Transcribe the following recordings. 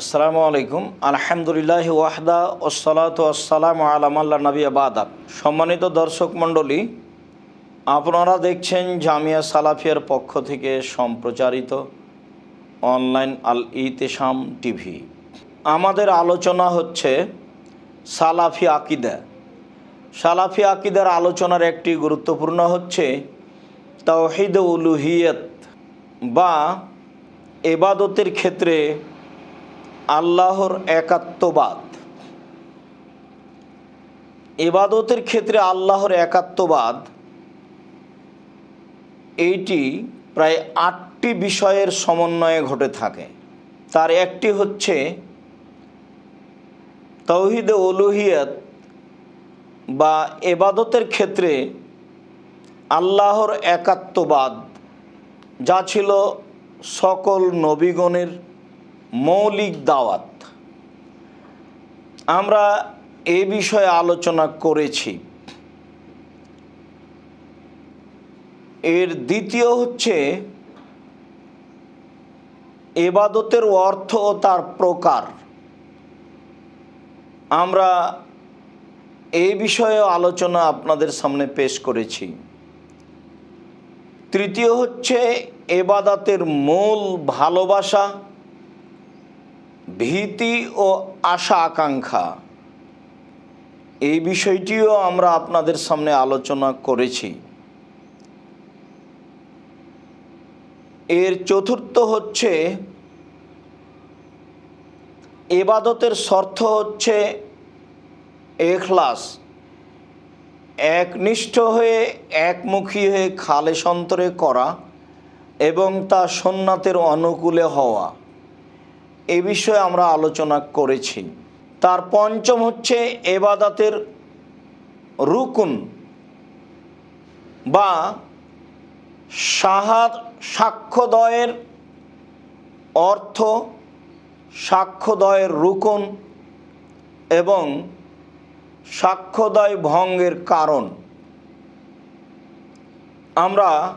আসসালামু আলাইকুম। আলহামদুলিল্লাহ ওয়াহদা ওসালাত আসসালাম আলামাল্লা নবী আবাদাব সম্মানিত দর্শক মণ্ডলী, আপনারা দেখছেন জামিয়া সালাফিয়ার পক্ষ থেকে সম্প্রচারিত অনলাইন আল ইতেশাম টিভি। আমাদের আলোচনা হচ্ছে সালাফি আকিদা। সালাফি আকিদার আলোচনার একটি গুরুত্বপূর্ণ হচ্ছে তাওহিদ উলুহিয়ত বা এবাদতের ক্ষেত্রে আল্লাহর একাত্মবাদ। এবাদতের ক্ষেত্রে আল্লাহর একাত্মবাদ, এইটি প্রায় আটটি বিষয়ের সমন্বয়ে ঘটে থাকে। তার একটি হচ্ছে তৌহিদে অলুহিয়ত বা এবাদতের ক্ষেত্রে আল্লাহর একাত্মবাদ, যা ছিল সকল নবীগণের মৌলিক দাওয়াত। আমরা এ বিষয়ে আলোচনা করেছি। এর দ্বিতীয় হচ্ছে এবাদতের অর্থ ও তার প্রকার। আমরা এই বিষয়ে আলোচনা আপনাদের সামনে পেশ করেছি। তৃতীয় হচ্ছে এবাদাতের মূল ভালোবাসা। ভীতি ও আশা আকাঙ্ক্ষা। এই বিষয়টিও আমরা আপনাদের সামনে আলোচনা করেছি। এর চতুর্থ হচ্ছে, এবাদতের শর্ত হচ্ছে এখলাস। একনিষ্ঠ হয়ে, একমুখী হয়ে খালে সন্তরে করা এবং তা সোননাথের অনুকূলে হওয়া। এ বিষয়ে আমরা আলোচনা করেছি। তার পঞ্চম হচ্ছে এবাদাতের রুকুন বা সাহাদ সাক্ষ্যদয়ের অর্থ সাক্ষ্যদয়ের রুকুন এবং সাক্ষ্যদয় ভঙ্গের কারণ। আমরা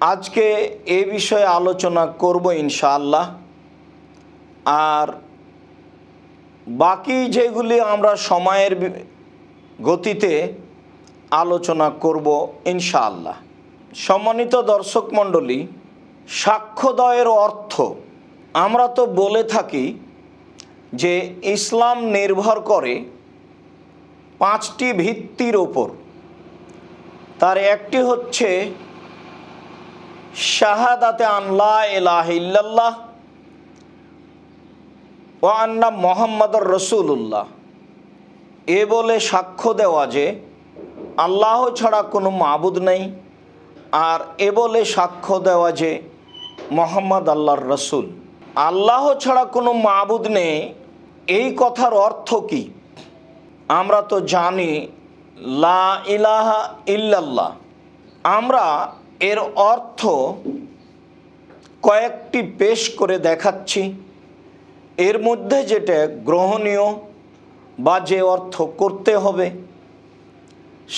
আজকে এ বিষয়ে আলোচনা করব ইনশাআল্লাহ। আর বাকি যেগুলি আমরা সময়ের গতিতে আলোচনা করব ইনশাআল্লাহ। সম্মানিত দর্শক মণ্ডলী, সাক্ষ্যদয়ের অর্থ। আমরা তো বলে থাকি যে ইসলাম নির্ভর করে পাঁচটি ভিত্তির ওপর। তার একটি হচ্ছে শাহাদাতে আনলা এলাহ ইল্লাল্লাহ ও আন্না মোহাম্মদর রসুল্লাহ এ বলে সাক্ষ্য দেওয়া যে, আল্লাহ ছাড়া কোনো মাবুদ নেই। আর এ বলে সাক্ষ্য দেওয়া যে, মোহাম্মদ আল্লাহর রসুল। আল্লাহ ছাড়া কোনো মাবুদ নেই। এই কথার অর্থ কি? আমরা তো জানি, লা ইলাহা ইল্লাল্লাহ। আমরা এর অর্থ কয়েকটি পেশ করে দেখাচ্ছি। এর মধ্যে যেটা গ্রহণীয় বা যে অর্থ করতে হবে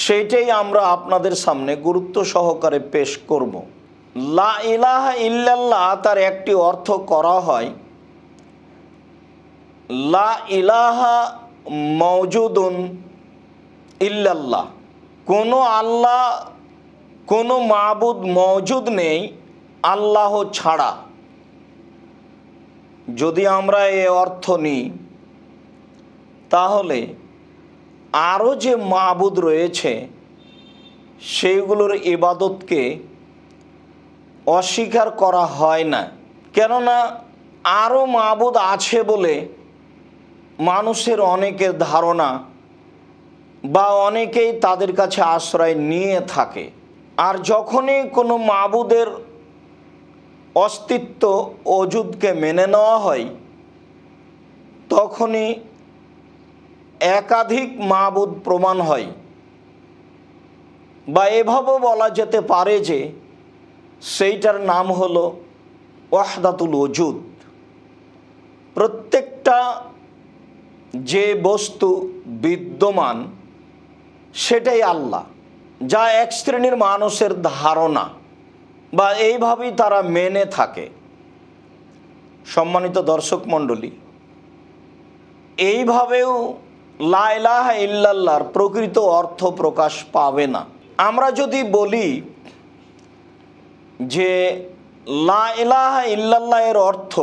সেইটাই আমরা আপনাদের সামনে গুরুত্ব সহকারে পেশ করব। লা ইলাহা ইল্লাল্লাহ তার একটি অর্থ করা হয়, লা ইলাহা মৌজুদুন ইল্লাল্লাহ। কোনো আল্লাহ, কোনো মাবুদ মৌজুদ নেই, আল্লাহ ছাড়া। যদি আমরা এ অর্থ নিই, তাহলে আরও যে মাবুদ রয়েছে, সেইগুলোর ইবাদতকে অস্বীকার করা হয় না। কেননা আরও মাবুদ আছে বলে মানুষের অনেকের ধারণা বা অনেকেই তাদের কাছে আশ্রয় নিয়ে থাকে। আর যখনই কোনো মাবুদের অস্তিত্ব অজুদকে মেনে নেওয়া হয়, তখনই একাধিক মাবুদ প্রমাণ হয়। বা এভাবেও বলা যেতে পারে যে সেইটার নাম হলো ওয়াহদাতুল ওজুদ প্রত্যেকটা যে বস্তু বিদ্যমান, সেটাই আল্লাহ, যা এক শ্রেণির মানুষের ধারণা। বা এইভাবেই তারা মেনে থাকে। সম্মানিত দর্শক মণ্ডলী, এইভাবেও লাইলাহা ইল্লাল্লাহর প্রকৃত অর্থ প্রকাশ পাবে না। আমরা যদি বলি যে লা ইলাহা ইল্লাল্লাহ এর অর্থ,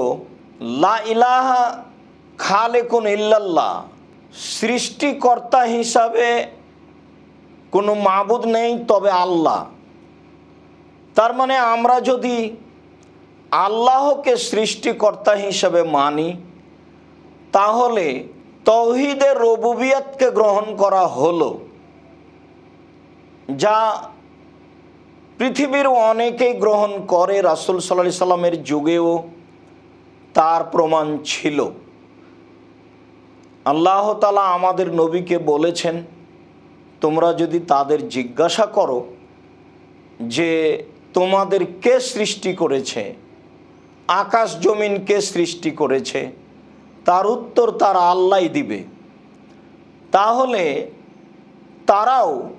লা ইলাহা খালেকুন ইল্লাল্লাহ, সৃষ্টিকর্তা হিসাবে কোনো মাবুদ নেই, তবে আল্লাহ। তার মানে আমরা যদি আল্লাহকে সৃষ্টিকর্তা হিসাবে মানি, তাহলে তৌহিদের রবুবিয়াতকে গ্রহণ করা হলো, যা পৃথিবীর অনেকেই গ্রহণ করে রাসুল সাল্লাহ সাল্লামের যুগেও তার প্রমাণ ছিল। আল্লাহ তালা আমাদের নবীকে বলেছেন, তোমরা যদি তাদের জিজ্ঞাসা করো যে তোমাদের কে সৃষ্টি করেছে। আকাশ জমিন কে সৃষ্টি করেছে। তার উত্তর তারা আল্লাহ দিবে। তাহলে তারাও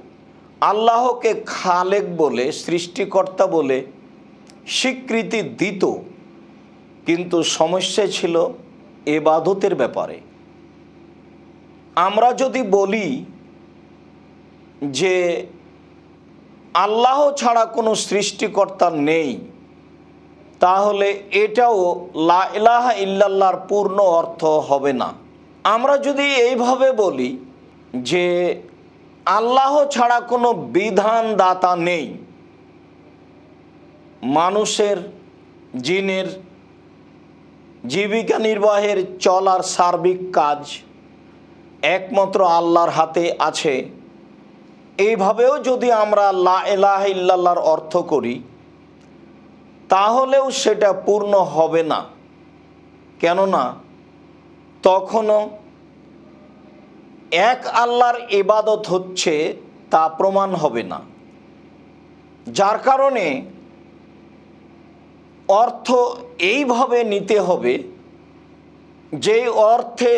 আল্লাহকে খালেক বলে, সৃষ্টিকর্তা বলে স্বীকৃতি দিত। কিন্তু সমস্যা ছিল এবাদতের ব্যাপারে। আমরা যদি বলি যে আল্লাহ ছাড়া কোনো সৃষ্টিকর্তা নেই। তাহলে এটাও লা ইলাহা ইল্লাল্লাহর পূর্ণ অর্থ হবে না। আমরা যদি এইভাবে বলি যে আল্লাহ ছাড়া কোনো বিধানদাতা নেই, মানুষের জিনের জীবিকা নির্বাহের চলার সার্বিক কাজ একমাত্র আল্লাহর হাতে আছে। এইভাবেও যদি আমরা লা এলাহ ইল্লাল্লাহর অর্থ করি, তাহলেও সেটা পূর্ণ হবে না। কেননা, তখনও এক আল্লাহর ইবাদত হচ্ছে তা প্রমাণ হবে না। যার কারণে অর্থ এইভাবে নিতে হবে যেই অর্থে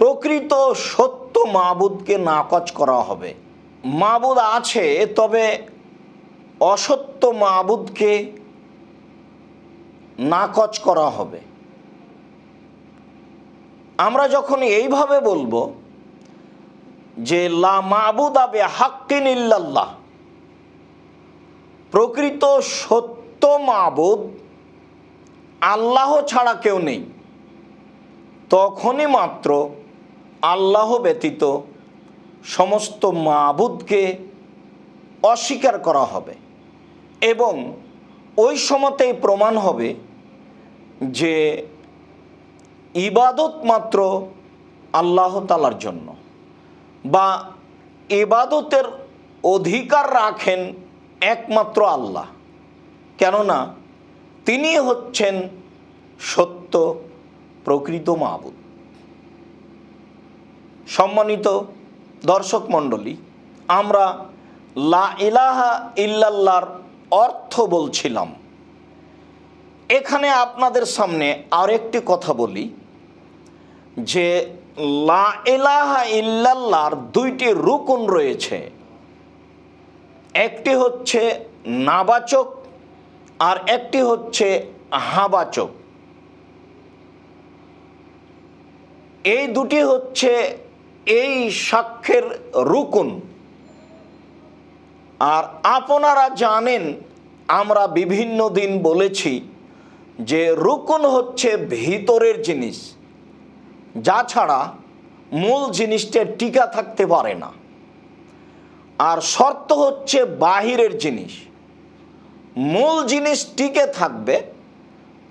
প্রকৃত সত্য মাবুদকে নাকচ করা হবে। মাবুদ আছে, তবে অসত্য মাবুদকে নাকচ করা হবে। আমরা যখন এইভাবে বলব যে, লা মাবুদ আবে হাক্কিন ইল্লাল্লাহ, প্রকৃত সত্য মাবুদ আল্লাহ ছাড়া কেউ নেই, তখনই মাত্র আল্লাহ ব্যতীত সমস্ত মাবুদকে অস্বীকার করা হবে এবং ওই সময়তেই প্রমাণ হবে যে ইবাদত মাত্র আল্লাহ তালার জন্য বা ইবাদতের অধিকার রাখেন একমাত্র আল্লাহ। কেননা তিনি হচ্ছেন সত্য প্রকৃত মাবুদ। সম্মানিত দর্শক মণ্ডলী, আমরা লা ইলাহা ইল্লাল্লাহর অর্থ বলছিলাম। এখানে আপনাদের সামনে আর একটি কথা বলি, যে লা ইলাহা ইল্লাল্লাহর দুইটি রুকুন রয়েছে। একটি হচ্ছে নাবাচক আর একটি হচ্ছে হাবাচক। এই দুটি হচ্ছে এই সাক্ষ্যের রুকুন। আর আপনারা জানেন, আমরা বিভিন্ন দিন বলেছি যে রুকুন হচ্ছে ভিতরের জিনিস, যা ছাড়া মূল জিনিসটা টিকা থাকতে পারে না। আর শর্ত হচ্ছে বাহিরের জিনিস। মূল জিনিস টিকে থাকবে,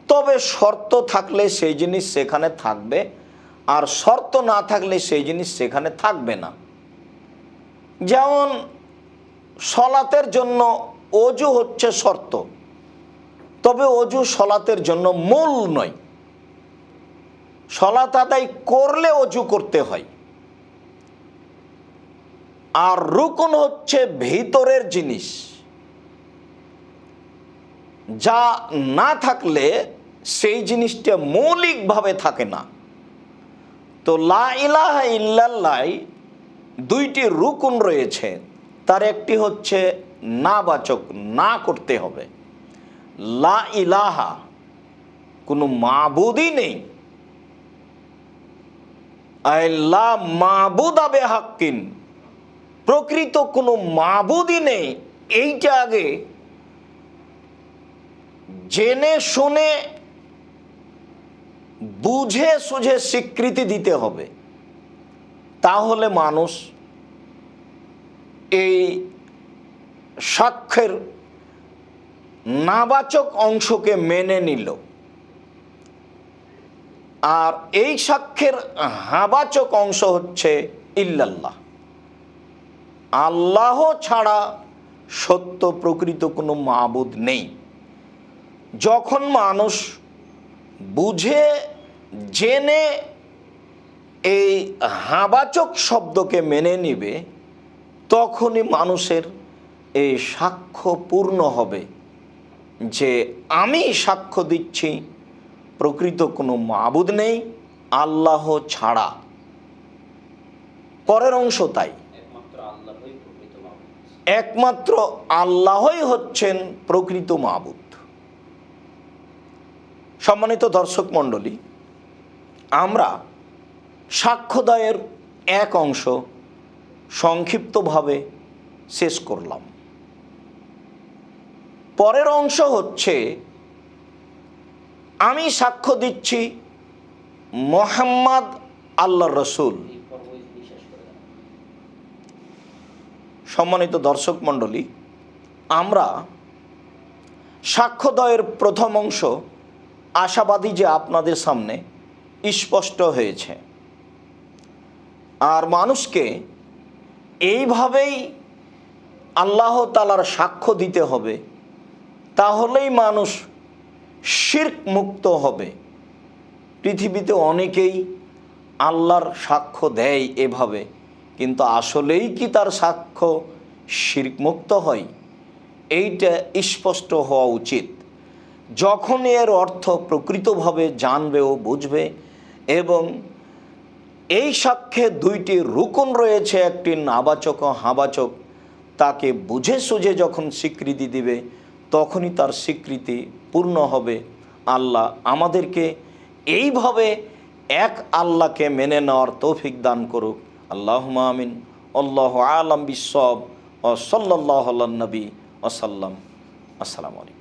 তবে শর্ত থাকলে সেই জিনিস সেখানে থাকবে আর শর্ত না থাকলে সেই জিনিস সেখানে থাকবে না। যেমন সলাতের জন্য অজু হচ্ছে শর্ত, তবে অজু সলাতের জন্য মূল নয়। সলাত আদায় করলে অজু করতে হয়। আর রুকন হচ্ছে ভিতরের জিনিস, যা না থাকলে সেই জিনিসটা মৌলিকভাবে থাকে না। তো লা ইলাহা দুইটি রুকুন রয়েছে। তার একটি হচ্ছে না বাচক না করতে হবে। লা ইলাহা, কোনো মাবুদই নেই। আবে হাক্কিন প্রকৃত কোনো মাবুদই নেই। এইটা আগে জেনে শুনে বুঝে সুঝে স্বীকৃতি দিতে হবে। তাহলে মানুষ এই সাক্ষ্যের নাবাচক অংশকে মেনে নিল। আর এই সাক্ষ্যের হাবাচক অংশ হচ্ছে ইল্লাল্লাহ। আল্লাহ ছাড়া সত্য প্রকৃত কোনো মাবুদ নেই। যখন মানুষ বুঝে জেনে এই হাবাচক শব্দকে মেনে নিবে তখনই মানুষের এই সাক্ষ্য পূর্ণ হবে যে আমি সাক্ষ্য দিচ্ছি প্রকৃত কোনো মাবুদ নেই আল্লাহ ছাড়া। পরের অংশ তাই। একমাত্র আল্লাহই একমাত্র আল্লাহই হচ্ছেন প্রকৃত মাবুদ। সম্মানিত দর্শক মণ্ডলী, আমরা সাক্ষ্যদয়ের এক অংশ সংক্ষিপ্তভাবে শেষ করলাম। পরের অংশ হচ্ছে, আমি সাক্ষ্য দিচ্ছি মোহাম্মদ আল্লাহ রসুল। সম্মানিত দর্শক মণ্ডলী, আমরা সাক্ষ্যদয়ের প্রথম অংশ আশাবাদী যে আপনাদের সামনে স্পষ্ট হয়েছে। আর মানুষকে এইভাবেই আল্লাহ তালার সাক্ষ্য দিতে হবে, তাহলেই মানুষ শির্ক মুক্ত হবে। পৃথিবীতে অনেকেই আল্লাহর সাক্ষ্য দেয় এভাবে, কিন্তু আসলেই কি তার সাক্ষ্য শিরকমুক্ত হয়? এইটা স্পষ্ট হওয়া উচিত। যখন এর অর্থ প্রকৃতভাবে জানবে ও বুঝবে এবং এই সাক্ষ্যে দুইটি রুকন রয়েছে, একটি নাবাচক ও হাবাচক, তাকে বুঝে সুঝে যখন স্বীকৃতি দিবে, তখনই তার স্বীকৃতি পূর্ণ হবে। আল্লাহ আমাদেরকে এইভাবে এক আল্লাহকে মেনে নেওয়ার তৌফিক দান করুক। আল্লাহ আমিন। আল্লাহ আলম বিসব ও সাল্লাহ নবী ওসাল্লাম আসসালামু আলাইকুম।